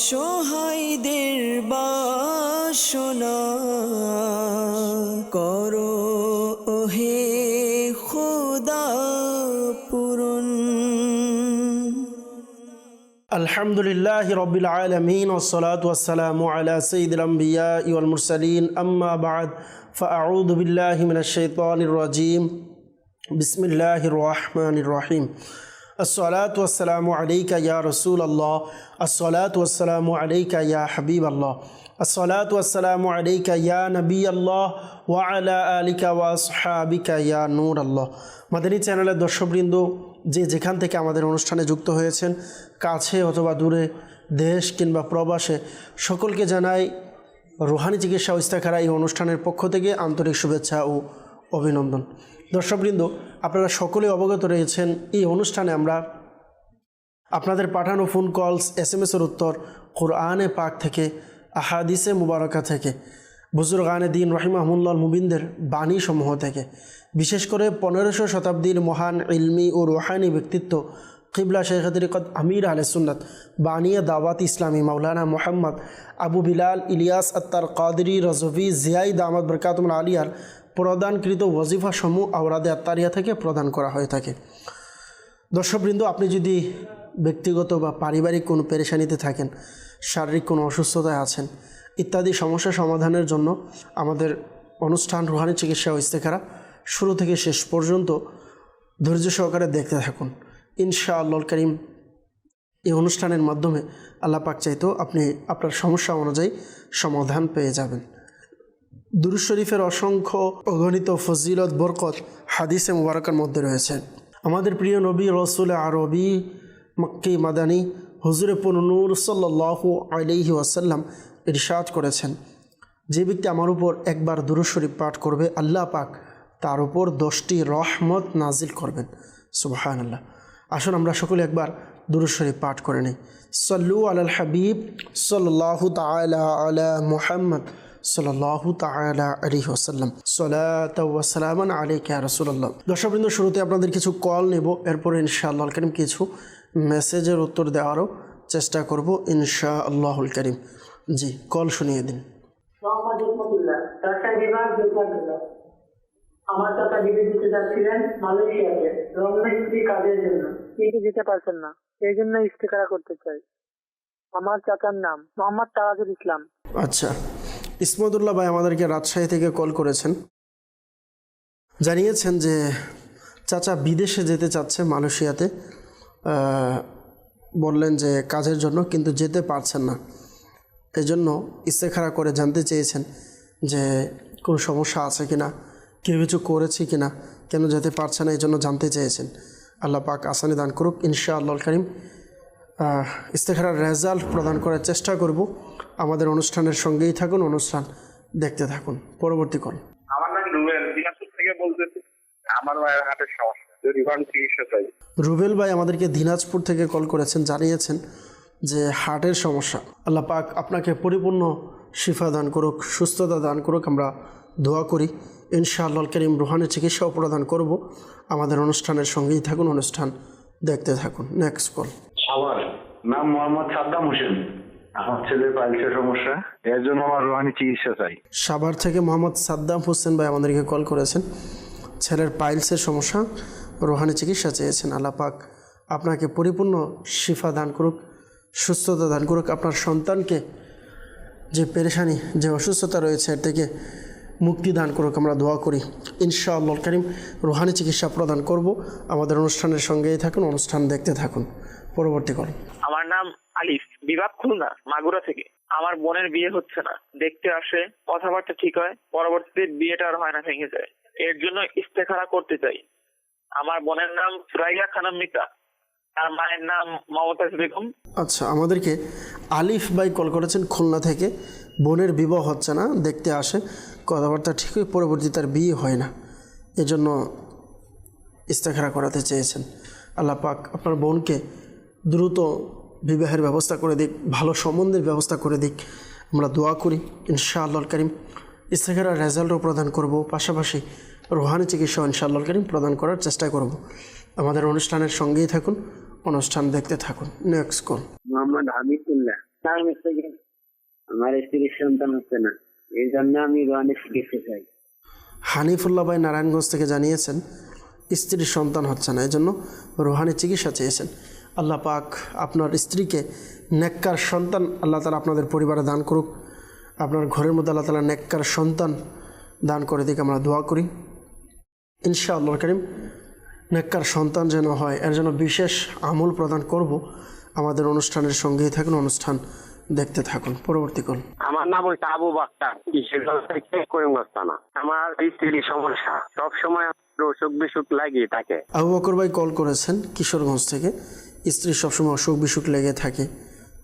অসহায়দের বাসনা করো ওহে খোদা পূরণ الحمد لله رب العالمين والصلاة والسلام على سيد الأنبياء والمرسلين أما بعد فأعوذ بالله من الشيطان الرجيم بسم الله الرحمن الرحيم আসসালাত আলাইকা ইয়া রসুল আল্লাহ আসসালাত আলাইকা ইয়া হাবিব আল্লাহ আসসালাত আলাইকা ইয়া নবী আল্লাহ ওয়া আলা আলিকা ওয়া সাহাবিকা ইয়া নূর আল্লাহ মাদানী চ্যানেলের দর্শকবৃন্দ, যে যেখান থেকে আমাদের অনুষ্ঠানে যুক্ত হয়েছেন, কাছে অথবা দূরে, দেশ কিংবা প্রবাসে, সকলকে জানাই রুহানি চিকিৎসা ইস্তাখারা এই অনুষ্ঠানের পক্ষ থেকে আন্তরিক শুভেচ্ছা ও অভিনন্দন। দর্শকবৃন্দ আপনারা সকলে অবগত রয়েছেন, এই অনুষ্ঠানে আমরা আপনাদের পাঠানো ফোন কলস এস এম এসের উত্তর কোরআনে পাক থেকে আহাদিসে মুবারকা থেকে বুজুর্গানে দিন রহিমাহুল্লাল মুবিনদের বাণী সমূহ থেকে, বিশেষ করে পনেরোশো শতাব্দীর মহান ইলমি ও রোহানি ব্যক্তিত্ব কিবলা শেখ তরিকত আমির আলে সুন্নত, বানিয়া দাওয়াত ইসলামী মাওলানা মোহাম্মদ আবু বিলাল ইলিয়াস আত্তার কাদরি রজভি জিয়াই দামাদ বরকাতুল আলিয়ার প্রদানকৃত ওয়াজিফা সমূহ আওরাদে আত্মারিয়া থেকে প্রদান করা হয়ে থাকে। দর্শকবৃন্দ, আপনি যদি ব্যক্তিগত বা পারিবারিক কোনো পেরেশানিতে থাকেন, শারীরিক কোনো অসুস্থতায় আছেন, ইত্যাদি সমস্যা সমাধানের জন্য আমাদের অনুষ্ঠান রুহানি চিকিৎসা ও ইস্তেখারা শুরু থেকে শেষ পর্যন্ত ধৈর্য সহকারে দেখতে থাকুন। ইনশা আল্লাহ করিম এই অনুষ্ঠানের মাধ্যমে আল্লাহ পাক চাইতো আপনি আপনার সমস্যা অনুযায়ী সমাধান পেয়ে যাবেন। দুরুজ শরীফের অসংখ্য অগণিত ফজিলত, বরকত হাদিসে মুবারকের মধ্যে রয়েছে। আমাদের প্রিয় নবী রসুল আরবি মক্কি মাদানী হুজুরে পুননুর সাল্লাহ আলহি ওয়াসাল্লাম ইরশাদ করেছেন, যে ব্যক্তি আমার উপর একবার দুরুজ শরীফ পাঠ করবে, আল্লাহ পাক তার উপর দশটি রহমত নাজিল করবেন। সুবাহান আল্লাহ আসুন আমরা সকলে একবার দুরুজ শরীফ পাঠ করে নিই। সল্লু আলাল হাবিব সাল্লাহ তালা আলা মুহাম্মদ। সাল্লাহ তালা আলী ওসাল্লাম সালাতামান আলিকা রসুল্লাহ দর্শকবৃন্দ শুরুতে আপনাদের কিছু কল নেব এরপরে ইনশাআল্লাহ করিম কিছু মেসেজের উত্তর দেওয়ারও চেষ্টা করব ইনশা আল্লাহুল করিম। জি কল শুনিয়ে দিন। আমার চাচা দিতে যাচ্ছিলেন মালয়েশিয়াতে রমনা স্ত্রী কাজের জন্য। কিন্তু যেতে পারছেন না এই জন্য ইস্তেকারা করতে চাই। আমার চাচার নাম মোহাম্মদ তারাজুল ইসলাম। আচ্ছা ইসমতুল্লাহ ভাই আমাদেরকে রাজশাহী থেকে কল করেছেন। জানিয়েছেন যে চাচা বিদেশে যেতে চাচ্ছে মালয়েশিয়াতে। বললেন যে কাজের জন্য, কিন্তু যেতে পারছেন না। এই জন্য ইস্তেখারা করে জানতে চেয়েছেন যে কোনো সমস্যা আছে কি না কেউ কিছু করেছি কি না কেন যেতে পারছে না এই জন্য জানতে চেয়েছেন। আল্লাহ পাক আসানি দান করুক ইনশা আল্লাহ করিম। ইস্তেখারার রেজাল্ট প্রদান করার চেষ্টা করব। আমাদের অনুষ্ঠানের সঙ্গেই থাকুন অনুষ্ঠান দেখতে থাকুন। পরবর্তী কল আমার নাম রুবেল। দিনাজপুর থেকে বলতেছি আমার মায়ের হাটের সমস্যা। কোন চিকিৎসা চাই। রুবেল ভাই আমাদেরকে দিনাজপুর থেকে কল করেছেন জানিয়েছেন যে হার্টের সমস্যা। আল্লাহ পাক আপনাকে পরিপূর্ণ শিফা দান করুক সুস্থতা দান করুক। আমরা দোয়া করি ইনশাআল্লাহ করিম রুহানি চিকিৎসাও প্রদান করব। আমাদের অনুষ্ঠানের সঙ্গেই থাকুন অনুষ্ঠান দেখতে থাকুন। নেক্সট কল আমার নাম মোহাম্মদ সাদ্দাম হোসেন। আমার ছেলের পাইলসের সমস্যা এর জন্য আমার রোহানি চিকিৎসা চাই। সাভার থেকে মোহাম্মদ সাদ্দাম হোসেন ভাই আমাদেরকে কল করেছেন। ছেলের পাইলসের সমস্যা রোহানি চিকিৎসা চেয়েছেন আল্লাহ পাক আপনাকে পরিপূর্ণ শিফা দান করুক সুস্থতা দান করুক। আপনার সন্তানকে যে পেরেশানি যে অসুস্থতা রয়েছে এর থেকে মুক্তি দান করুক আমরা দোয়া করি। ইনশাআল্লাহ করিম রোহানি চিকিৎসা প্রদান করব। আমাদের অনুষ্ঠানের সঙ্গেই থাকুন অনুষ্ঠান দেখতে থাকুন। পরবর্তী কল। আমার নাম আলিফ বিভাগ খুলনা মাগুরা থেকে। আমার বোনের বিয়ে হচ্ছে না। দেখতে আসে, কথাবার্তা ঠিক হয়, পরবর্তীতে বিয়েটা আর হয় না, ভেঙে যায়। এর জন্য ইস্তেখারা করতে চাই। আমার বোনের নাম সুরাইয়া খানম মিতা। আর মায়ের নাম মমতাজ বেগম। আচ্ছা আমাদেরকে আলিফ ভাই কল করেছেন খুলনা থেকে। বোনের বিবাহ হচ্ছে না, দেখতে আসে, কথাবার্তা ঠিকই পরবর্তী তার বিয়ে হয় না। এজন্য ইস্তেখারা করাতে চেয়েছেন। আল্লাহ পাক আপনার বোনকে দ্রুত বিবাহের ব্যবস্থা করে দিক ভালো সম্বন্ধের ব্যবস্থা করে দিক। আমরা দোয়া করি ইনশাআল্লাহ করিম ইস্তেখারার রেজাল্টও প্রদান করব। পাশাপাশি রোহানি চিকিৎসা ইনশাআল্লাহ করিম প্রদান করার চেষ্টা করব। আমাদের অনুষ্ঠানের সঙ্গেই থাকুন অনুষ্ঠান দেখতে থাকুন। নেক্সট কল মোহাম্মদ থেকে আমার স্ত্রীর সন্তান হচ্ছে না। এই জন্য আমি রোহানি চিকিৎসা চাই। হানিফুল্লাহ ভাই নারায়ণগঞ্জ থেকে জানিয়েছেন স্ত্রীর সন্তান হচ্ছে না। এই জন্য রুহানি চিকিৎসা চেয়েছেন। আল্লাহ পাক আপনার স্ত্রীকে নেককার সন্তান আল্লাহ তালা আপনাদের পরিবারে দান করুক। আপনার ঘরের মধ্যে আল্লাহ তালা নেককার সন্তান দান করে দিকে আমরা দোয়া করি। ইনশা আল্লাহ করিম নেককার সন্তান যেন হয় এর জন্য বিশেষ আমল প্রদান করব। আমাদের অনুষ্ঠানের সঙ্গেই থাকুন অনুষ্ঠান দেখতে থাকুন। পরবর্তী কল আমার নাম হচ্ছে আবু বাক্তার। কিশোরগঞ্জ আমার স্ত্রীর সমস্যা। সব সময় অসুখ বিসুখ লাগিয়ে থাকে। আবু বকর ভাই কল করেছেন কিশোরগঞ্জ থেকে। স্ত্রীর সবসময় অসুখ বিসুখ লেগে থাকে,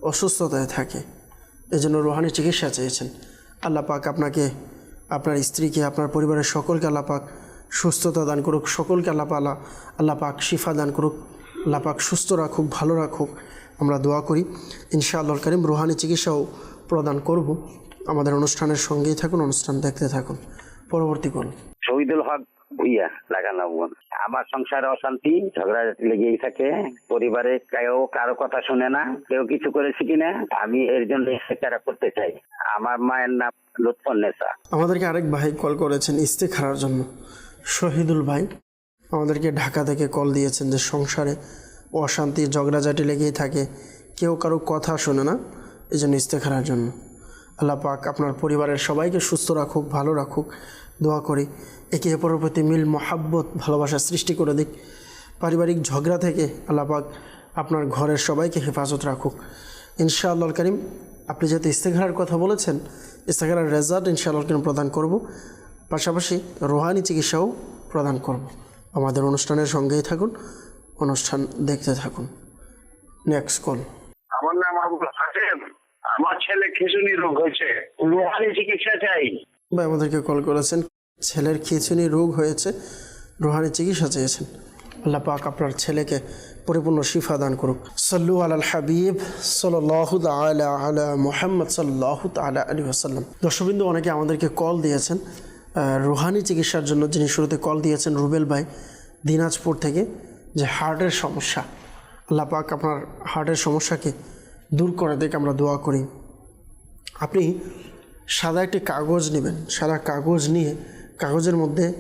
অসুস্থতায় থাকে। এই জন্য রোহানি চিকিৎসা চেয়েছেন। আল্লাহ পাক আপনাকে, আপনার স্ত্রীকে, আপনার পরিবারের সকলকে আল্লাহ পাক সুস্থতা দান করুক, সকলকে আল্লাহ পালা, আল্লাহ পাক শিফা দান করুক, আল্লাহ পাক সুস্থ রাখুক, ভালো রাখুক। আমরা দোয়া করি ইনশাআল্লাহ করিম রোহানি চিকিৎসাও প্রদান করব। আমাদের অনুষ্ঠানের সঙ্গেই থাকুন, অনুষ্ঠান দেখতে থাকুন। পরবর্তী কল। শহীদুল হক বোন আমার সংসারে অশান্তি, ঝগড়া লেগেই থাকে। পরিবারে কেউ কারও কথা শুনে না, কেউ কিছু করেছে কিনা আমি এর জন্য করতে চাই। আমার মায়ের নাম আমাদেরকে আরেক ভাই কল করেছেন জন্য। শহীদুল ভাই, আমাদেরকে ঢাকা থেকে কল দিয়েছেন যে সংসারে অশান্তি, ঝগড়াঝাটি লেগেই থাকে। কেউ কারও কথা শোনে না এই জন্য ইস্তেখারার জন্য। আল্লাহ পাক আপনার পরিবারের সবাইকে সুস্থ রাখুক, ভালো রাখুক। দোয়া করি। একে অপরের প্রতি মিল, মহাব্বত, ভালোবাসা সৃষ্টি করে দিক। পারিবারিক ঝগড়া থেকে আল্লাহ পাক আপনার ঘরের সবাইকে হেফাজত রাখুক। ইনশাআল্লাহ করিম, আপনি যেহেতু ইস্তেখারার কথা বলেছেন ইস্তেখারার রেজাল্ট ইনশাআল্লাহ করিম প্রদান করব। পাশাপাশি রোহানি চিকিৎসাও প্রদান করব। আমাদের অনুষ্ঠানের সঙ্গেই থাকুন, অনুষ্ঠান দেখতে থাকুন। নেক্সট কল আমার নাম আমার ছেলে খিচুনি রোগ হয়েছে। রোহানি চিকিৎসা চাই। ভাই আমাদেরকে কল করেছেন। ছেলের খিচুনি রোগ হয়েছে। রোহানি চিকিৎসা চেয়েছেন। আল্লাহ পাক আপনার ছেলেকে পরিপূর্ণ শিফা দান করুক। সাল্লু আল হাবিব সাল্লাহ আলা আলা মোহাম্মদ সাল্লাহ তালা আলী আসাল্লাম দর্শকবিন্দু, অনেকে আমাদেরকে কল দিয়েছেন। রুহানি চিকিৎসার জন্য যিনি শুরুতে কল দিয়েছেন রুবেল ভাই, দিনাজপুর থেকে যে হার্টের সমস্যা। আল্লাহ পাক আপনার হার্টের সমস্যাকে দূর করে দেখে আমরা দোয়া করি। আপনি সাদা একটি কাগজ নেবেন, সাদা কাগজ নিয়ে কাগজের মধ্যে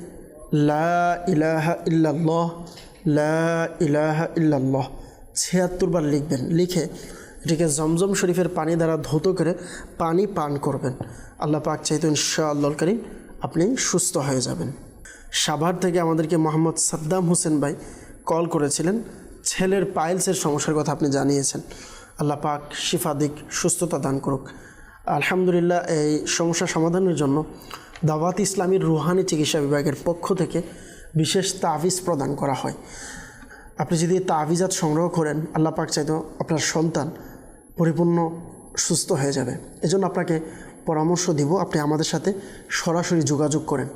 লা ইলাহা ইল্লাল্লাহ, লা ইলাহা ইল্লাল্লাহ ছিয়াত্তর বার লিখবেন। লিখে এটিকে জমজম শরীফের পানি দ্বারা ধৌত করে পানি পান করবেন। আল্লাহ পাক চাইতো ইনশাআল্লাহ করিম আপনি সুস্থ হয়ে যাবেন। সাভার থেকে আমাদেরকে মোহাম্মদ সাদ্দাম হোসেন ভাই কল করেছিলেন। ছেলের পাইলসের সমস্যার কথা আপনি জানিয়েছেন। আল্লাহ পাক শিফাদিক সুস্থতা দান করুক। আলহামদুলিল্লাহ, এই সমস্যা সমাধানের জন্য দাওয়াত ইসলামীর রুহানি চিকিৎসা বিভাগের পক্ষ থেকে বিশেষ তাবিজ প্রদান করা হয়। আপনি যদি তাবিজাত সংগ্রহ করেন, আল্লাহ পাক চাইতো আপনার সন্তান পরিপূর্ণ সুস্থ হয়ে যাবে। এজন্য আপনাকে পরামর্শ দিব, আপনি আমাদের সাথে সরাসরি যোগাযোগ করেন।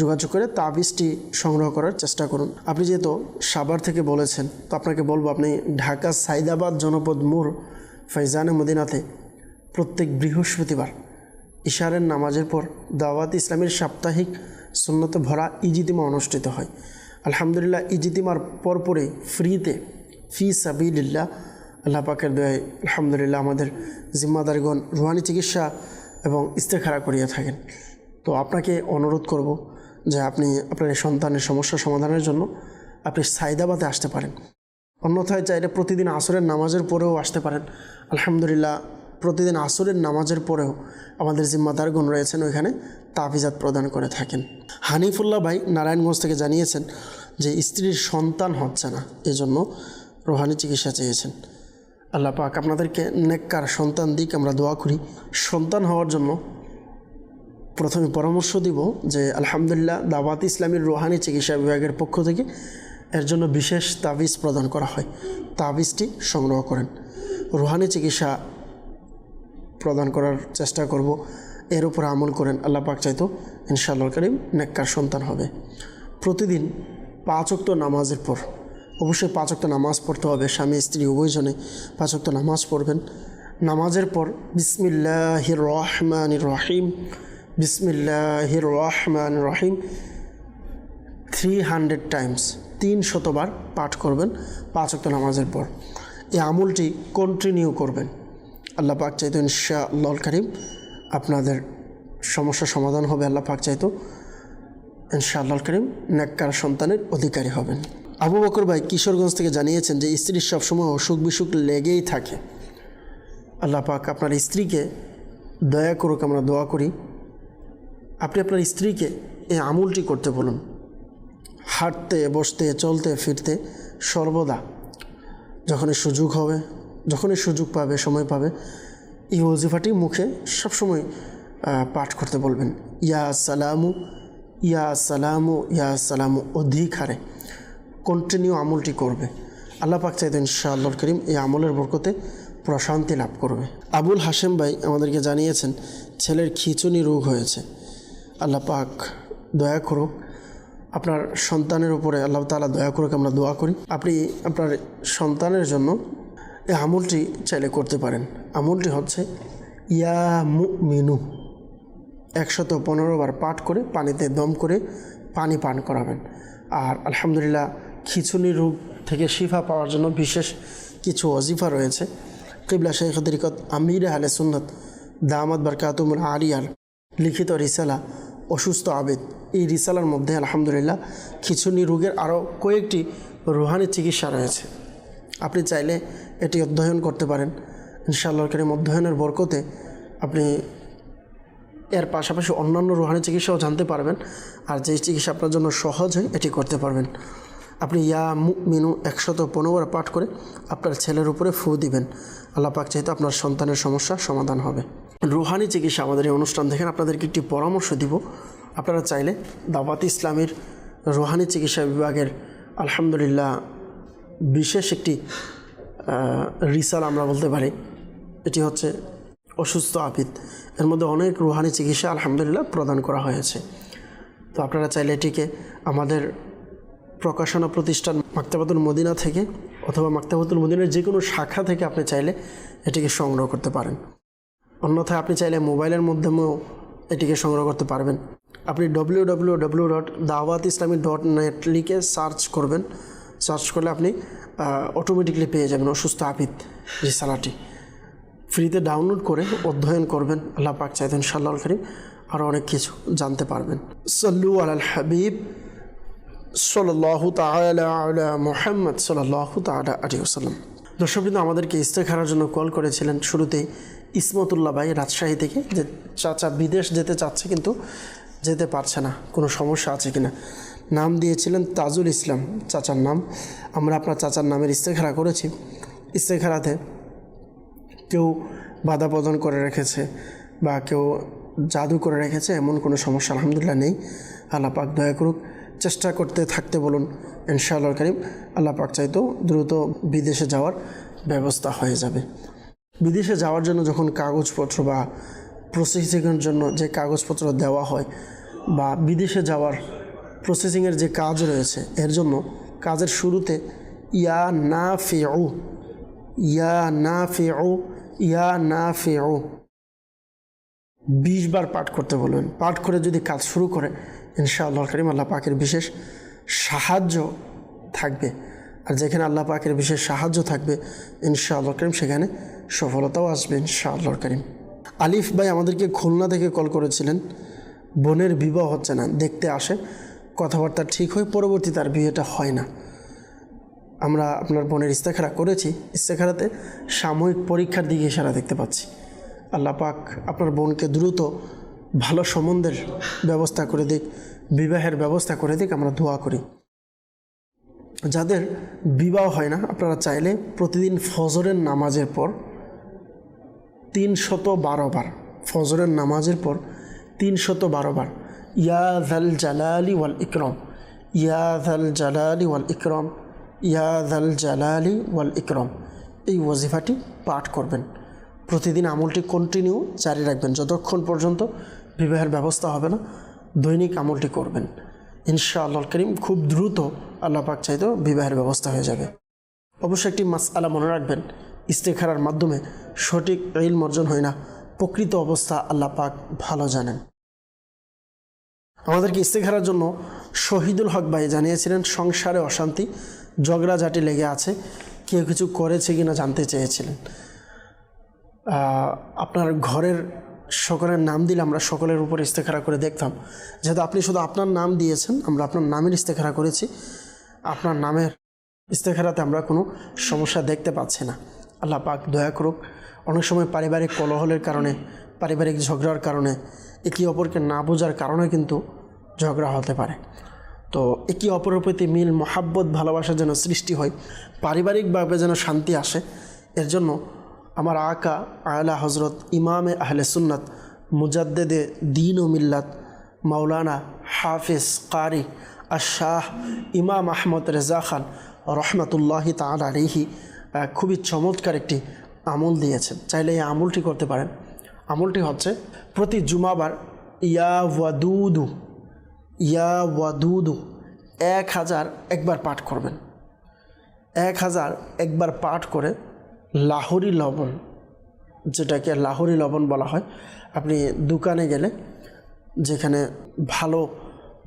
যোগাযোগ করে তাবিজটি সংগ্রহ করার চেষ্টা করুন। আপনি যেহেতু সাবার থেকে বলেছেন, তো আপনাকে বলব, আপনি ঢাকা সাইদাবাদ জনপদ মোড় ফৈজানে মদিনাতে প্রত্যেক বৃহস্পতিবার, ইশারের নামাজের পর দাওয়াত ইসলামের সাপ্তাহিক সুন্নতে ভরা ইজিতিমা অনুষ্ঠিত হয়। আলহামদুলিল্লাহ, ইজিতিমার পরপরে ফ্রিতে, ফি সাবিল্লাহ আল্লাহ পাকের দয়ায় আলহামদুলিল্লাহ আমাদের জিম্মাদারগণ রুহানি চিকিৎসা এবং ইস্তেখারা করিয়া থাকেন। তো আপনাকে অনুরোধ করব যে আপনি আপনার সন্তানের সমস্যা সমাধানের জন্য আপনি সাইদাবাদে আসতে পারেন। অন্যথায় চাইলে প্রতিদিন আসরের নামাজের পরেও আসতে পারেন। আলহামদুলিল্লাহ প্রতিদিন আসরের নামাজের পরেও আমাদের জিম্মাদারগণ রয়েছেন ওইখানে তাফিজাত প্রদান করে থাকেন। হানিফুল্লাহ ভাই নারায়ণগঞ্জ থেকে জানিয়েছেন যে স্ত্রীর সন্তান হচ্ছে না, এজন্য রোহানি চিকিৎসা চেয়েছেন। আল্লাহ পাক আপনাদেরকে নেককার সন্তান দিক, আমরা দোয়া করি। সন্তান হওয়ার জন্য প্রথমে পরামর্শ দিব যে আলহামদুলিল্লাহ দাওয়াত ইসলামীর রোহানি চিকিৎসা বিভাগের পক্ষ থেকে এর জন্য বিশেষ তাবিজ প্রদান করা হয়। তাবিজটি সংগ্রহ করেন। রোহানি চিকিৎসা প্রদান করার চেষ্টা করব। এর উপর আমল করেন আল্লাহ পাক চাইতো ইনশাআল্লাহ করিম নেককার সন্তান হবে। প্রতিদিন পাঁচ অক্ত নামাজের পর, অবশ্যই পাঁচ অক্ত নামাজ পড়তে হবে। স্বামী, স্ত্রী উভয়জনে পাঁচ অক্ত নামাজ পড়বেন। নামাজের পর বিসমিল্লাহির রহমান রহিম, বিসমিল্লাহির রহমান রহিম থ্রি হান্ড্রেড টাইমস তিন শতবার পাঠ করবেন পাঁচ অক্ট নামাজের পর। এই আমলটি কন্টিনিউ করবেন। আল্লাহ পাক চাইতো ইনশা আল্লাহ করিম আপনাদের সমস্যার সমাধান হবে আল্লাহ পাক চাইতো। ইনশাআল্লাহ করিম নেককার সন্তানের অধিকারী হবেন। আবু বকর ভাই কিশোরগঞ্জ থেকে জানিয়েছেন যে স্ত্রীর সবসময় অসুখ বিসুখ লেগেই থাকে। আল্লাহ পাক আপনার স্ত্রীকে দয়া করুক, আমরা দোয়া করি। আপনি আপনার স্ত্রীকে এই আমুলটি করতে বলুন। হাঁটতে, বসতে, চলতে, ফিরতে সর্বদা যখনই সুযোগ হবে যখনই সুযোগ পাবে, সময় পাবে এই ওজিফাটি মুখে সবসময় পাঠ করতে বলবেন, ইয়া সালামু ইয়া সালামু ইয়া সালামু অধিক হারে কন্টিনিউ আমলটি করবে। আল্লাহ পাক চাইতেন ইনশাআল্লাহ করিম এই আমলের বরকতে প্রশান্তি লাভ করবে। আবুল হাশেম ভাই আমাদেরকে জানিয়েছেন, ছেলের খিচুনি রোগ হয়েছে। আল্লাহ পাক দয়া করুক, আপনার সন্তানের উপরে আল্লাহ তাআলা দয়া করুক, আমরা দোয়া করি। আপনি আপনার সন্তানের জন্য এই আমলটি চাইলে করতে পারেন। আমলটি হচ্ছে, ইয়া মু মিনু একশত পনেরো বার পাঠ করে পানিতে দম করে পানি পান করাবেন। আর আলহামদুলিল্লাহ খিচুনি রোগ থেকে শিফা পাওয়ার জন্য বিশেষ কিছু অজিফা রয়েছে। কিবলা শেখ তরিকত আমির আলে সুন্নত দামাদ বারকাতুমুল আরিয়ার লিখিত রিসালা, অসুস্থ আবেদ। এই রিসালার মধ্যে আলহামদুলিল্লাহ খিচুনি রোগের আরও কয়েকটি রুহানি চিকিৎসা রয়েছে। আপনি চাইলে এটি অধ্যয়ন করতে পারেন। ইনশাআল্লাহ করিম অধ্যয়নের বরকতে আপনি এর পাশাপাশি অন্যান্য রুহানি চিকিৎসাও জানতে পারবেন আর যে চিকিৎসা আপনার জন্য সহজ হয়, এটি করতে পারবেন। আপনি ইয়া মিনু একশত পনেরো বার পাঠ করে আপনার ছেলের উপরে ফু দিবেন। আল্লাহ পাক চাইতে আপনার সন্তানের সমস্যা সমাধান হবে। রুহানি চিকিৎসা আমাদের এই অনুষ্ঠান দেখেন, আপনাদেরকে একটি পরামর্শ দিব। আপনারা চাইলে দাওয়াত ইসলামীর রুহানি চিকিৎসা বিভাগের আলহামদুলিল্লাহ বিশেষ একটি রিসাল আমরা বলতে পারি, এটি হচ্ছে অসুস্থ আপিত। এর মধ্যে অনেক রুহানি চিকিৎসা আলহামদুলিল্লাহ প্রদান করা হয়েছে। তো আপনারা চাইলে এটিকে আমাদের প্রকাশনা প্রতিষ্ঠান মাক্তাবাতুল মদিনা থেকে অথবা মাক্তাবাতুল মদিনার যে কোনো শাখা থেকে আপনি চাইলে এটিকে সংগ্রহ করতে পারেন। অন্যথায় আপনি চাইলে মোবাইলের মাধ্যমেও এটিকে সংগ্রহ করতে পারবেন। আপনি W W W dot Dawat Islami dot net লিখে সার্চ করবেন। সার্চ করলে আপনি অটোমেটিকলি পেয়ে যাবেন অসুস্থ আপিত রিসালাটি ফ্রিতে ডাউনলোড করে অধ্যয়ন করবেন। আল্লাহ পাক চাইতেন সাল্লাহ করিম আরও অনেক কিছু জানতে পারবেন। সল্লু আল হাবিব সাল্লাহ তালা মোহাম্মদ সাল্লাহ তালা আলী ওসাল্লাম দর্শকবৃন্দ আমাদেরকে ইস্তেখারার জন্য কল করেছিলেন শুরুতেই ইসমতুল্লাহ ভাই রাজশাহী থেকে, যে চাচা বিদেশ যেতে চাচ্ছে কিন্তু যেতে পারছে না। কোনো সমস্যা আছে কিনা? নাম দিয়েছিলেন তাজুল ইসলাম চাচার নাম। আমরা আপনার চাচার নামের ইস্তেখারা করেছি। ইস্তেখারাতে কেউ বাধা প্রদান করে রেখেছে বা কেউ জাদু করে রেখেছে, এমন কোনো সমস্যা আলহামদুলিল্লাহ নেই। আল্লাহ পাক দয়া করুক, চেষ্টা করতে থাকতে বলুন, ইনশাআল্লাহ করিম। আল্লাহ পাক চাইতো দ্রুত বিদেশে যাওয়ার ব্যবস্থা হয়ে যাবে। বিদেশে যাওয়ার জন্য যখন কাগজপত্র বা প্রসেসিংয়ের জন্য যে কাগজপত্র দেওয়া হয় বা বিদেশে যাওয়ার প্রসেসিংয়ের যে কাজ রয়েছে, এর জন্য কাজের শুরুতে ইয়া না ফেউ, ইয়া না ফেউ, ইয়া না ফেউ। বিশ বার পাঠ করতে বলবেন। পাঠ করে যদি কাজ শুরু করে ইনশাআল্লাহ করিম আল্লাহ পাকের বিশেষ সাহায্য থাকবে। আর যেখানে আল্লাহ পাকের বিশেষ সাহায্য থাকবে ইনশাআল্লাহ করিম সেখানে সফলতাও আসবে ইনশাআল্লাহ করিম। আলিফ ভাই আমাদেরকে খুলনা থেকে কল করেছিলেন। বোনের বিবাহ হচ্ছে না, দেখতে আসে কথাবার্তা ঠিক হয়ে পরবর্তী তার বিয়েটা হয় না। আমরা আপনার বোনের ইস্তেখারা করেছি, ইস্তেখারাতে সাময়িক পরীক্ষার দিকে ইশারা দেখতে পাচ্ছি। আল্লাহ পাক আপনার বোনকে দ্রুত ভালো সম্বন্ধের ব্যবস্থা করে দিক, বিবাহের ব্যবস্থা করে দিক, আমরা দোয়া করি। যাদের বিবাহ হয় না, আপনারা চাইলে প্রতিদিন ফজরের নামাজের পর তিনশত বারো বার, ফজরের নামাজের পর তিনশত বারো বার ইয়া জাল জালালি ওয়াল ইকরম। ইয়া জাল জালালি ওয়াল ইকরম। ইয়া জাল জালালি ওয়াল ইকরম। এই ওয়াজিফাটি পাঠ করবেন। প্রতিদিন আমলটি কন্টিনিউ জারি রাখবেন। যতক্ষণ পর্যন্ত বিবাহের ব্যবস্থা হবে না, দৈনিক আমলটি করবেন। ইনশাআল্লাহ করিম খুব দ্রুত আল্লাহ পাক চাইতেও বিবাহের ব্যবস্থা হয়ে যাবে। অবশ্যই একটি মাস আলা মনে রাখবেন। ইস্তেখারার মাধ্যমে সঠিক ইলম অর্জন হয় না। প্রকৃত অবস্থা আল্লাহ পাক ভালো জানেন। আমাদেরকে ইস্তেখারার জন্য শহীদুল হক ভাই জানিয়েছিলেন, সংসারে অশান্তি, ঝগড়াঝাটি লেগে আছে, কেউ কিছু করেছে কিনা জানতে চেয়েছিলেন। আপনার ঘরের সকলের নাম দিলে আমরা সকলের উপর ইস্তেখারা করে দেখতাম। যেহেতু আপনি শুধু আপনার নাম দিয়েছেন, আমরা আপনার নামের ইস্তেখারা করেছি। আপনার নামের ইস্তেখারাতে আমরা কোনো সমস্যা দেখতে পাচ্ছি না। আল্লাহ পাক দয়া করুক, অনেক সময় পারিবারিক কলহলের কারণে, পারিবারিক ঝগড়ার কারণে, একে অপরকে না বোঝার কারণে কিন্তু ঝগড়া হতে পারে। তো একে অপরের প্রতি মিল, মহাব্বত, ভালোবাসা যেন সৃষ্টি হয়, পারিবারিকভাবে যেন শান্তি আসে, এর জন্য আমার আকা আয়লা হজরত ইমামে আহলে সুন্নাত, মুজাদ্দেদে দিন ও মিল্লাত, মাওলানা হাফিজ কারি আর শাহ ইমাম আহমদ রেজা খান রহমতুল্লাহি তাল আলিহি খুবই চমৎকার একটি আমল দিয়েছেন। চাইলে এই আমলটি করতে পারেন। আমলটি হচ্ছে, প্রতি জুমাবার ইয়া ওয়াদুদু ইয়া ওয়াদুদু, এক হাজার একবার পাঠ করবেন। এক হাজার একবার পাঠ করে লাহোরি লবণ, যেটাকে লাহোরি লবণ বলা হয়, আপনি দোকানে গেলে যেখানে ভালো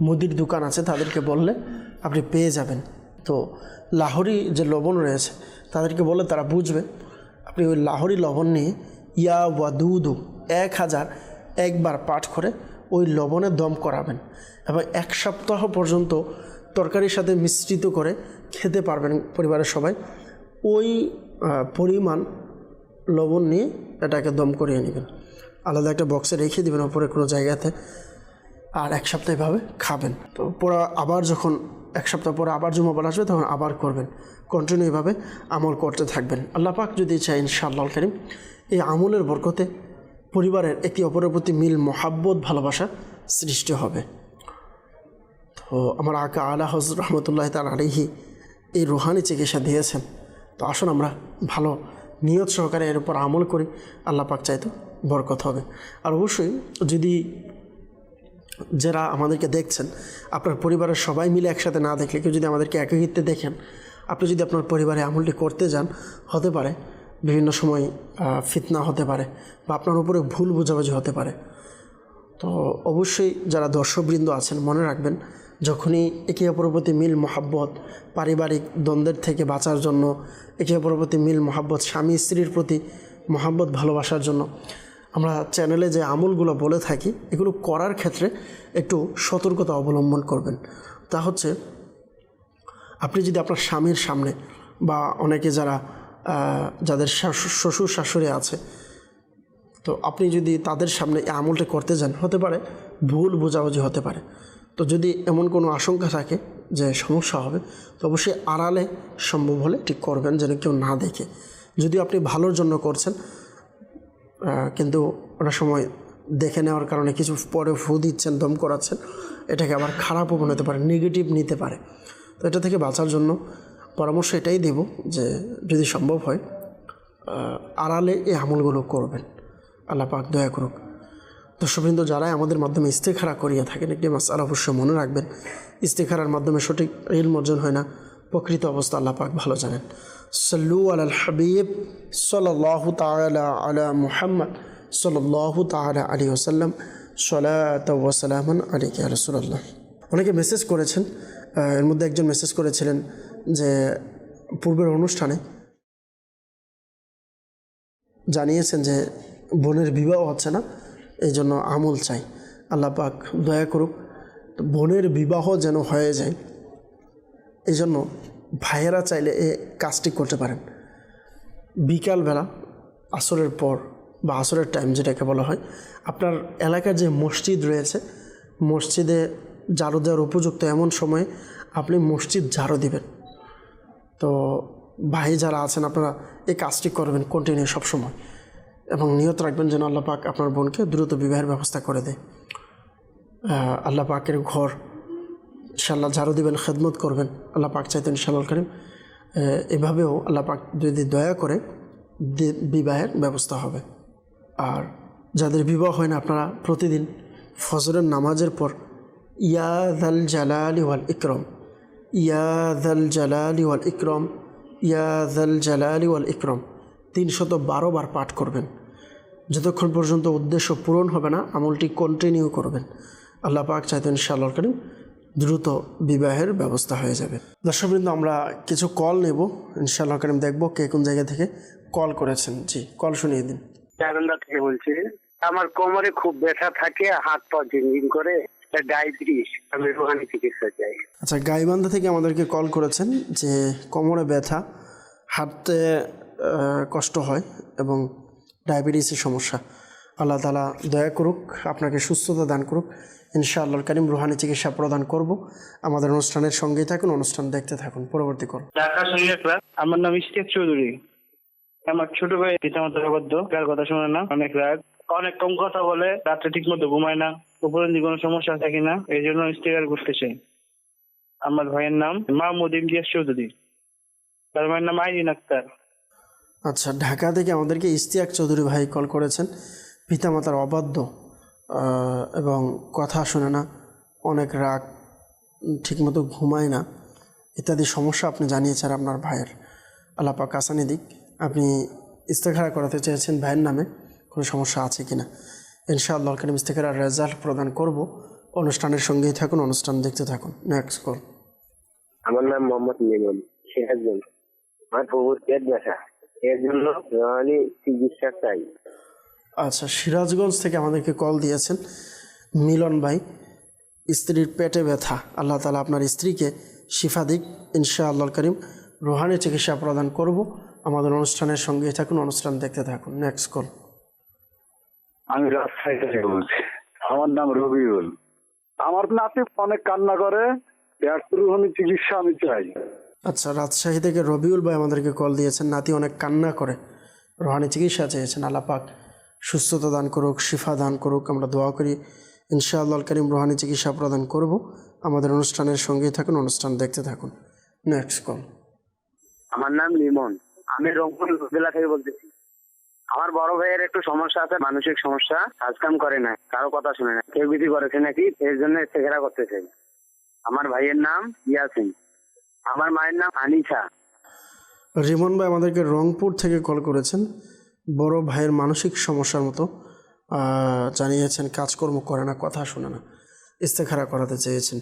মুদির দোকান আছে তাদেরকে বললে আপনি পেয়ে যাবেন। তো লাহোরি যে লবণ রয়েছে, তাদেরকে বললে তারা বুঝবে। আপনি ওই লাহোরি লবণ নিয়ে ইয়া ওয়াদুদু, এক হাজার একবার পাঠ করে ওই লবণে দম করাবেন এবং এক সপ্তাহ পর্যন্ত তরকারির সাথে মিশ্রিত করে খেতে পারবেন পরিবারের সবাই। ওই পরিমাণ লবণ নিয়ে এটাকে দম করিয়ে নেবেন। আলাদা একটা বক্সে রেখে দেবেন ওপরে কোনো জায়গাতে আর এক সপ্তাহ এভাবে খাবেন। তো পরে আবার যখন এক সপ্তাহ পরে আবার জুমাবার আসবে তখন আবার করবেন। কন্টিনিউ এভাবে আমল করতে থাকবেন। আল্লাহ পাক যদি চাই ইনশাআল্লাহ করিম এই আমলের বরকতে পরিবারের একটি অপরের প্রতি মিল, মহাব্বত, ভালোবাসা সৃষ্টি হবে। তো আমার আকা আলা হজ রহমতুল্লাহ তাল আলিহি এই রুহানি চিকিৎসা দিয়েছেন। তো আসুন আমরা ভালো নিয়ত সহকারে এর উপর আমল করি, আল্লাহ পাক চাইতো বরকত হবে। আর অবশ্যই যদি যারা আমাদেরকে দেখছেন, আপনার পরিবারের সবাই মিলে একসাথে না দেখলে, কেউ যদি আমাদেরকে একাকিত্বে দেখেন, আপনি যদি আপনার পরিবারে আমলটি করতে যান, হতে পারে বিভিন্ন সময় ফিতনা হতে পারে বা আপনার উপরে ভুল বোঝাবুঝি হতে পারে। তো অবশ্যই যারা দর্শকবৃন্দ আছেন, মনে রাখবেন, যখনই একে অপরের প্রতি মিল মহাব্বত, পারিবারিক দ্বন্দ্বের থেকে বাঁচার জন্য, একে অপরের প্রতি মিল মহাব্বত, স্বামী স্ত্রীর প্রতি মহাব্বত, ভালোবাসার জন্য, আমরা চ্যানেলে যে আমলগুলো বলে থাকি, এগুলো করার ক্ষেত্রে একটু সতর্কতা অবলম্বন করবেন। তা হচ্ছে, আপনি যদি আপনার স্বামীর সামনে বা অনেকে যারা যাদের শ্বশুর শাশুড়ি আছে। তো আপনি যদি তাদের সামনে এই আমলটা করতে যান, হতে পারে, ভুল বোঝাবুঝি হতে পারে। তো যদি এমন কোনো আশঙ্কা থাকে যে সমস্যা হবে, তো অবশ্যই আড়ালে সম্ভব হলে ঠিক করবেন যেন কেউ না দেখে। যদি আপনি ভালোর জন্য করছেন কিন্তু ওটা সময় দেখে নেওয়ার কারণে কিছু পরে ফু দিচ্ছেন, দম করাচ্ছেন, এটাকে আবার খারাপও মনে হতে পারে নেগেটিভ নিতে পারে। তো এটা থেকে বাঁচার জন্য পরামর্শ এটাই দেব যে যদি সম্ভব হয় আড়ালে এই আমলগুলো করবেন। আল্লাহ পাক দয়া করুক। দর্শকবৃন্দ যারাই আমাদের মাধ্যমে ইস্তেখারা করিয়া থাকেন, একটি মাস মাসাল অবশ্যই মনে রাখবেন। ইস্তেখারার মাধ্যমে সঠিক ইলম অর্জন হয় না, প্রকৃত অবস্থা আল্লাহ পাক ভালো জানেন। সল্লু আল হাবিব সাল্লাহ তালা আলা মুহাম্মদ সাল্লাহ তালা আলী ওসাল্লাম সলাত ওসালামন আলী কে রসুল্লাহ অনেকে মেসেজ করেছেন এর মধ্যে একজন মেসেজ করেছিলেন যে পূর্বের অনুষ্ঠানে জানিয়েছেন যে বোনের বিবাহ হচ্ছে না, এই জন্য আমল চাই। আল্লাহ পাক দয়া করুক তো বোনের বিবাহ যেন হয়ে যায়, এই জন্য ভাইয়েরা চাইলে এ কাজটি করতে পারেন। বিকালবেলা, আসরের পর বা আসরের টাইম যেটাকে বলা হয়, আপনার এলাকার যে মসজিদ রয়েছে, মসজিদে ঝাড়ু দেওয়ার উপযুক্ত এমন সময়ে আপনি মসজিদ ঝাড়ু দিবেন। তো ভাই যারা আছেন, আপনারা এই কাজটি করবেন কন্টিনিউ সবসময়। এবং নিয়ত রাখবেন যেন আল্লাহ পাক আপনার বোনকে দ্রুত বিবাহের ব্যবস্থা করে দেয়। আল্লাহ পাকের ঘর ইনশাল্লাহ ঝাড়ু দিবেন, খেদমত করবেন। আল্লাহ পাক চাইতেন ইনশাল্লাহ করিম। এভাবেও আল্লাহ পাক যদি দয়া করে বিবাহের ব্যবস্থা হবে। আর যাদের বিবাহ হয় না, আপনারা প্রতিদিন ফজরের নামাজের পর ইয়াদাল জালালি ওয়াল ইকরম ইয়াদাল জালালি ওয়াল ইকরম ইয়াদাল জালালি ওয়াল ইকরম। তিনশত বারো বার পাঠ করবেন। যতক্ষণ পর্যন্ত উদ্দেশ্য পূরণ হবে না, আমলটি কন্টিনিউ করবেন। আল্লাহ পাক চাইতো ইনশাআল্লাহ করিম দ্রুত বিবাহের ব্যবস্থা হয়ে যাবে। দর্শকবৃন্দ, আমরা কিছু কল নেব। ইনশাআল্লাহ করিম দেখব কে কোন জায়গা থেকে কল করেছেন। জি কল শুনিয়ে দিন। বলছি, আমার কোমরে খুব ব্যথা থাকে, হাত পা ঝিনঝিন করে। ডায়াবেটিস আমি রোহানি চিকিৎসা চাই আচ্ছা গাইবান্ধা থেকে আমাদেরকে কল করেছেন যে কোমরে ব্যথা হাঁটতে কষ্ট হয় এবং ডায়াবেটিসের সমস্যা। আল্লাহ তালা দয়া করুক আপনাকে সুস্থতা দান করুক। ইনশাআল্লাহ করিম রুহানি চিকিৎসা প্রদান করব। আমাদের অনুষ্ঠানের সঙ্গেই থাকুন অনুষ্ঠান দেখতে থাকুন। পরবর্তী কল। ঢাকা শরীয়তরা আমার নাম ইশতিয়াক চৌধুরী। আমার ছোট ভাই পিতামাতার অবাধ্য। কার কথা শোনে না অনেক রাগ। অনেক কম কথা বলে রাত্রে ঠিক মতো ঘুমায় না। উপরন্দি কোনো সমস্যা থাকে না এই জন্য স্টিকার করতে চাই আমার ভাইয়ের নাম মাহমুদ ইমতিয়াজ চৌধুরী। তার ভাইয়ের নাম আইরিন আক্তার। আচ্ছা ঢাকা থেকে আমাদেরকে ইস্তিয়াক চৌধুরী ভাই কল করেছেন। পিতামাতার অবাধ্য এবং কথা শোনে না, অনেক রাগ, ঠিকমতো ঘুমায় না, ইত্যাদি সমস্যা আপনি জানিয়েছেন আপনার ভাইয়ের। আল্লাপা কাসানি দিক। আপনি ইস্তেখারা করাতে চেয়েছেন ভাইয়ের নামে, কোনো সমস্যা আছে কি না ইনশাআল্লাহ করিম ইস্তেখারার রেজাল্ট প্রদান করব। অনুষ্ঠানের সঙ্গেই থাকুন অনুষ্ঠান দেখতে থাকুন। নেক্সট কল আমার নাম মোহাম্মদ মেমন সিরাজগঞ্জ আমার প্রভুর পেট ব্যথা। এর জন্য রোহানি চিকিৎসা চাই। আচ্ছা সিরাজগঞ্জ থেকে আমাদেরকে কল দিয়েছেন মিলন ভাই। স্ত্রীর পেটে ব্যথা। আল্লাহ তালা আপনার স্ত্রীকে শিফা দিক। ইনশা আল্লাহ করিম রোহানি চিকিৎসা প্রদান করব। আমাদের অনুষ্ঠানের সঙ্গেই থাকুন অনুষ্ঠান দেখতে থাকুন। নেক্সট কল আমি রাজশাহী থেকে বলছি। আমার নাম রবিউল। আমার নাতি অনেক কান্না করে চিকিৎসা আমি চাই। আচ্ছা রাজশাহী থেকে রবিউল ভাই আমাদেরকে কল দিয়েছেন। নাতি অনেক কান্না করে। রোহানি চিকিৎসা চেয়েছেন আল্লাহ পাক সুস্থতা দান করুক শিফা দান করুক আমরা দোয়া করি। ইনশাআল্লাহ করিম রোহানি চিকিৎসা প্রদান করব। আমাদের অনুষ্ঠানের সঙ্গেই থাকুন অনুষ্ঠান দেখতে থাকুন। নেক্সট কল আমার নাম লিমন। আমি রংপুর জেলা থেকে বলতেছি। আমার বড় ভাইয়ের একটু সমস্যা আছে, মানসিক সমস্যা কাজকাম করে না, কারও কথা শুনে না। কেউ বিধি করেছে নাকি? এর জন্য চেহারা করতে চাই আমার ভাইয়ের নাম ইয়াসিন। আমার মায়ের নাম আনিসা রিমন ভাই আমাদেরকে রংপুর থেকে কল করেছেন। বড় ভাইয়ের মানসিক সমস্যার মতো জানিয়েছেন, কাজকর্ম করে না, কথা শোনে না। ইস্তেখারা করাতে চেয়েছেন।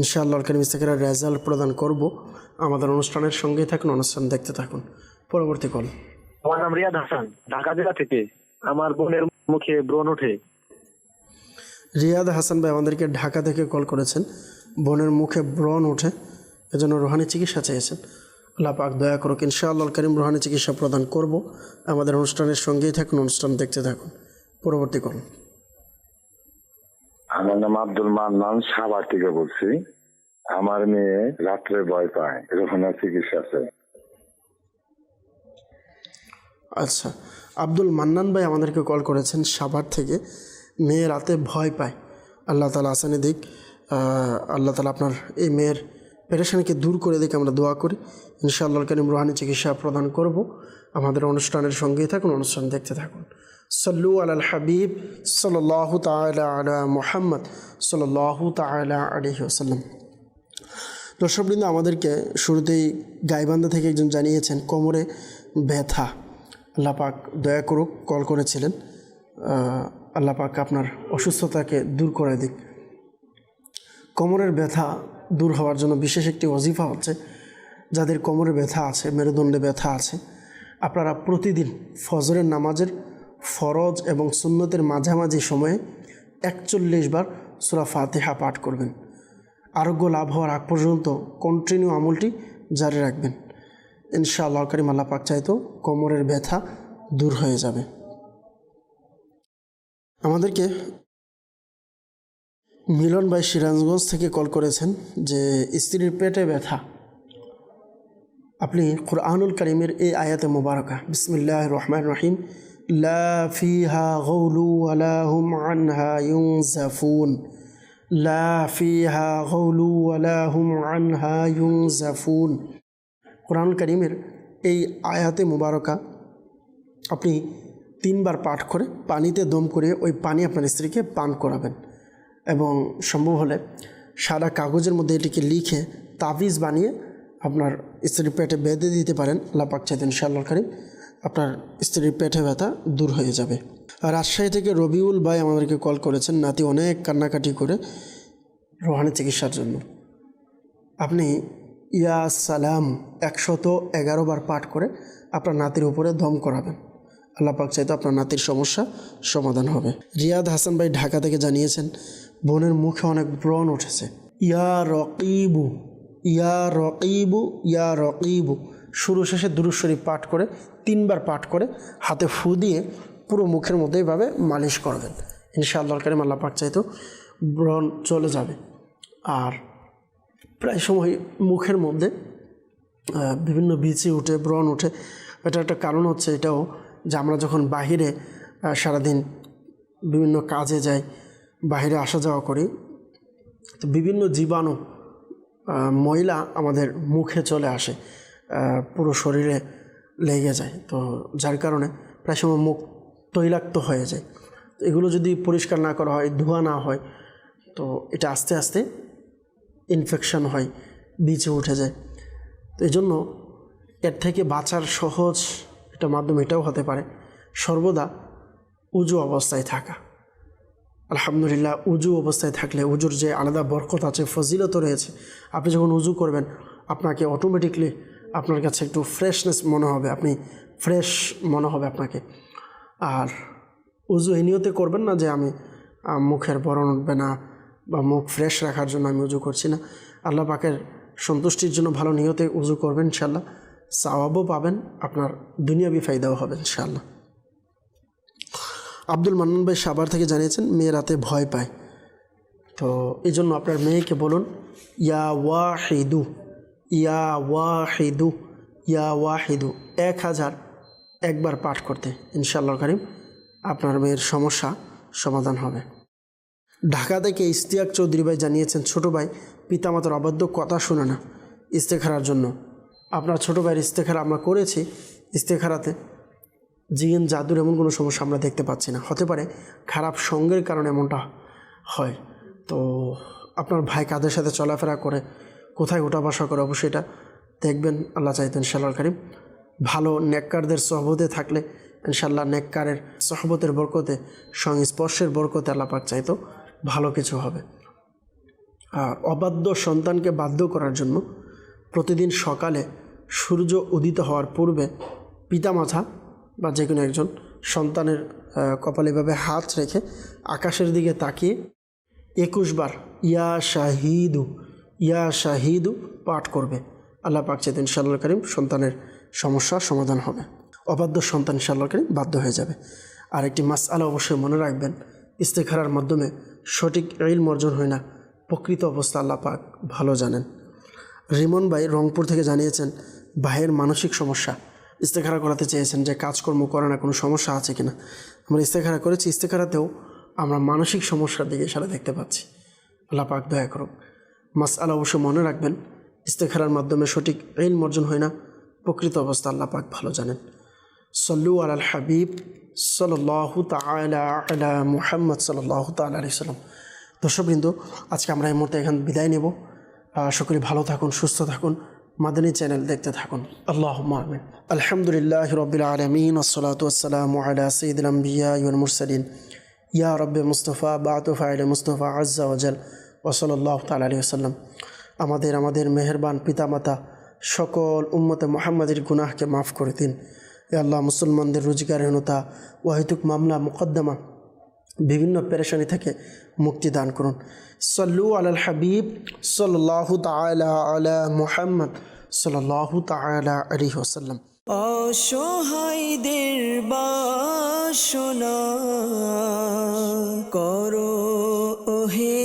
ইনশাআল্লাহ করিম ইস্তেখারার রেজাল্ট প্রদান করব। আমাদের অনুষ্ঠানের সঙ্গেই থাকুন, অনুষ্ঠান দেখতে থাকুন। পরবর্তী কল আমার নাম রিয়াদ হাসান ঢাকা জেলা থেকে আমার বোনের মুখে ব্রণ ওঠে। রিয়াদ হাসান ভাই আমাদেরকে ঢাকা থেকে কল করেছেন। বোনের মুখে ব্রণ ওঠে এজন্য রোহানি চিকিৎসা চেয়েছেন। আল্লাহ পাক দয়া করুক ইনশাআল্লাহ করিম রোহানি চিকিৎসা প্রদান করব। আমাদের অনুষ্ঠানের সঙ্গেই থাকুন অনুষ্ঠান দেখতে থাকুন। পরবর্তী কল। আমার নাম আব্দুল মান্নান সাভার থেকে বলছি। আমার মেয়ে রাত্রে ভয় পায় রোহানা চিকিৎসা চাই আচ্ছা আব্দুল মান্নান ভাই আমাদেরকে কল করেছেন সাভার থেকে। মেয়ে রাতে ভয় পায়। আল্লাহ তালা আসানি দিক। আল্লাহ তালা আপনার এই মেয়ের পেরেশানিকে দূর করে দিকে, আমরা দোয়া করি। ইনশাআল্লাহ করিম রোহানি চিকিৎসা প্রদান করব। আমাদের অনুষ্ঠানের সঙ্গেই থাকুন, অনুষ্ঠান দেখতে থাকুন। সল্লু আল হাবিব সাল্লাহ তালা আলা মুহাম্মদ সাল্লাহ তালা আলহি আসাল্লাম দর্শকবৃন্দ, আমাদেরকে শুরুতেই গাইবান্ধা থেকে একজন জানিয়েছেন, কোমরে ব্যথা। আল্লাহ পাক দয়া করুক, কল করেছিলেন। আল্লাহ পাক আপনার অসুস্থতাকে দূর করে দিক। কোমরের ব্যথা দূর হওয়ার জন্য বিশেষ একটি অজিফা হচ্ছে, যাদের কোমরে ব্যথা আছে, মেরুদণ্ডে ব্যথা আছে, আপনারা প্রতিদিন ফজরের নামাজের ফরজ এবং সুন্নতের মাঝামাঝি সময়ে একচল্লিশ বার সুরা ফাতেহা পাঠ করবেন। আরোগ্য লাভ হওয়ার আগ পর্যন্ত কন্টিনিউ আমলটি জারি রাখবেন। ইনশাআল্লাহ করিম আল্লাহ পাক চাইতো কোমরের ব্যথা দূর হয়ে যাবে। আমাদেরকে মিলন ভাই সিরাজগঞ্জ থেকে কল করেছেন যে, স্ত্রীর পেটে ব্যথা। আপনি কোরআনুল করিমের এই আয়াতে মোবারকা। বিসমিল্লাহ রহমান রহিম। ফিহা গৌলু আলা হুম আনহা ইউনজাফুন। লা ফিহা গৌলু আলা হুম আনহা ইউনজাফুন। কোরআন করিমের এই আয়াতে মুবারকা আপনি তিনবার পাঠ করে পানিতে দম করে ওই পানি আপনার স্ত্রীকে পান করাবেন। এবং সম্ভব হলে সাদা কাগজের মধ্যে এটিকে লিখে তাবিজ বানিয়ে আপনার স্ত্রীর পেটে বেঁধে দিতে পারেন। আল্লাহ পাক চাইতেন ইনশাআল্লাহ করিম আপনার স্ত্রীর পেটে ব্যথা দূর হয়ে যাবে। রাজশাহী থেকে রবিউল ভাই আমাদেরকে কল করেছেন। নাতি অনেক কান্নাকাটি করে রোহানি চিকিৎসার জন্য। আপনি ইয়া সালাম একশত এগারো বার পাঠ করে আপনার নাতির উপরে দম করাবেন। আল্লাহ পাক চাইতো আপনার নাতির সমস্যা সমাধান হবে। রিয়াদ হাসান ভাই ঢাকা থেকে জানিয়েছেন, বোনের মুখে অনেক ব্রণ উঠেছে। ইয়া রকিবু ইয়া রকিবু ইয়া রকিবু। শুরু শেষে দুরুশ্বরী পাঠ করে, তিনবার পাঠ করে হাতে ফু দিয়ে পুরো মুখের মধ্যে এইভাবে মালিশ করবেন। ইনশাআল্লাহ কারিম আল্লাহ পাক চাইতো ব্রণ চলে যাবে। আর প্রায় সময় মুখের মধ্যে বিভিন্ন বিচি উঠে, ব্রণ উঠে। এটা একটা কারণ হচ্ছে এটাও যে আমরা যখন বাহিরে সারাদিন বিভিন্ন কাজে যাই বাইরে আসা যাওয়া করি, তো বিভিন্ন জীবাণু ময়লা আমাদের মুখে চলে আসে পুরো শরীরে লেগে যায়। তো যার কারণে প্রায় সময় মুখ তৈলাক্ত হয়ে যায়। এগুলো যদি পরিষ্কার না করা হয়, ধোয়া না হয়, তো এটা আস্তে আস্তে ইনফেকশন হয়, বিচে উঠে যায়। তো এই জন্য এর থেকে বাঁচার সহজ একটা মাধ্যম এটাও হতে পারে, সর্বদা উজু অবস্থায় থাকা। আলহামদুলিল্লাহ, উজু অবস্থায় থাকলে উজুর যে আলাদা বরকত আছে, ফজিলত রয়েছে, আপনি যখন উজু করবেন, আপনাকে অটোমেটিকলি আপনার কাছে একটু ফ্রেশনেস মনে হবে, আপনি ফ্রেশ মনে হবে আপনাকে। আর উজু এই নিয়তে করবেন না যে আমি মুখের বরণ উঠবে না বা মুখ ফ্রেশ রাখার জন্য আমি উজু করছি না। আল্লাহ পাকের সন্তুষ্টির জন্য ভালো নিয়তে উজু করবেন ইনশাল্লাহ সাওয়াবও পাবেন, আপনার দুনিয়াবি ফায়দাও হবে ইনশাল্লাহ আব্দুল মান্নান ভাই সাবার থেকে জানিয়েছেন, মেয়ে রাতে ভয় পায়। তো এই জন্য আপনার মেয়েকে বলুন, ইয়া ওয়া ওয়াহিদু, ইয়া ওয়া ওয়াহিদু, ইয়া ওয়াহিদু, এক হাজার একবার পাঠ করতে ইনশাআল্লাহ করিম। আপনার মেয়ের সমস্যা সমাধান হবে। ঢাকা থেকে ইস্তিয়াক চৌধুরী ভাই জানিয়েছেন, ছোটো ভাই, পিতামাতার অবাধ্য কথা শুনে না ইস্তেখারার জন্য। আপনার ছোটো ভাইয়ের ইস্তেখারা আমরা করেছি। ইস্তেখারাতে জিন, জাদুর এমন কোনো সমস্যা আমরা দেখতে পাচ্ছি না। হতে পারে খারাপ সঙ্গের কারণে এমনটা হয়। তো আপনার ভাই কাদের সাথে চলাফেরা করে, কোথায় ওঠা বাসা করে, অবশ্যই এটা দেখবেন। আল্লাহ চাইতেন ইনশাল্লাহ করিম। ভালো নেককারদের সহবতে থাকলে ইনশাল্লাহ নেককারের সহবতের বরকতে, সংস্পর্শের বরকতে আল্লাহ পাক চাইতো। ভালো কিছু হবে। আর অবাধ্য সন্তানকে বাধ্য করার জন্য প্রতিদিন সকালে সূর্য উদিত হওয়ার পূর্বে পিতামাতা বা যে কোনো একজন সন্তানের কপালে এভাবে হাত রেখে আকাশের দিকে তাকিয়ে একুশ বার ইয়া শাহিদু ইয়া শাহিদু পাঠ করবে। আল্লাহ পাক চেতন ইনশাআল্লাহ করিম সন্তানের সমস্যার সমাধান হবে। অবাধ্য সন্তান ইনশাআল্লাহ করিম বাধ্য হয়ে যাবে। আর একটি মাস আলা অবশ্যই মনে রাখবেন ইস্তেখারার মাধ্যমে সঠিক ইল অর্জন হয় না। প্রকৃত অবস্থা আল্লাহ পাক ভালো জানেন। রিমন ভাই রংপুর থেকে জানিয়েছেন, ভাইয়ের মানসিক সমস্যা। ইস্তেখারা করাতে চেয়েছেন যে কাজকর্ম করে না কোনো সমস্যা আছে কি না আমরা ইস্তেখারা করেছি, ইস্তেখারাতেও আমরা মানসিক সমস্যার দিকে ইশারা দেখতে পাচ্ছি। আল্লাহ পাক দয়া করুক। মাস আলা অবশ্য মনে রাখবেন, ইস্তেখারার মাধ্যমে সঠিক ইল অর্জন হয় না। প্রকৃত অবস্থা আল্লাহ পাক ভালো জানেন। সল্লু আল হাবিব সাল্লাহু তালা আলা মুহাম্মদ সাল্লাহ তাল্লাহ আলি সাল্লাম। দর্শকবৃন্দ, আজকে আমরা এই মুহূর্তে এখান বিদায় নেব। সকলে ভালো থাকুন, সুস্থ থাকুন, মাদানী চ্যানেল দেখতে থাকুন। আল্লাহ আমিন। আলহামদুলিল্লাহ রবিল আলমিন ওসালাম আলা সঈদুল আম্বিয়া ইউল মুরসালিন। ইয়া রব্বে মুস্তফা বাতুফা আল মুস্তফা আজ্জা ওয়াজাল ওসলাল্লাহ তাল আলী আসাল্লাম আমাদের আমাদের মেহরবান পিতামাতা, সকল উম্মতে মোহাম্মদের গুনাহকে মাফ করে দিন। আল্লাহ, মুসলমানদের রোজগারহীনতা ওয়াহিতুক মামলা, মুকদ্দমা, বিভিন্ন পেরেশানি থেকে মুক্তি দান করুন। সল্লু আলাল হাবিব সাল্লাহ তালা আলা মুহাম্মদ সাল্লাহ তালা আলী ওসাল্লাম অসহায়দের বাসনা করো, ওহে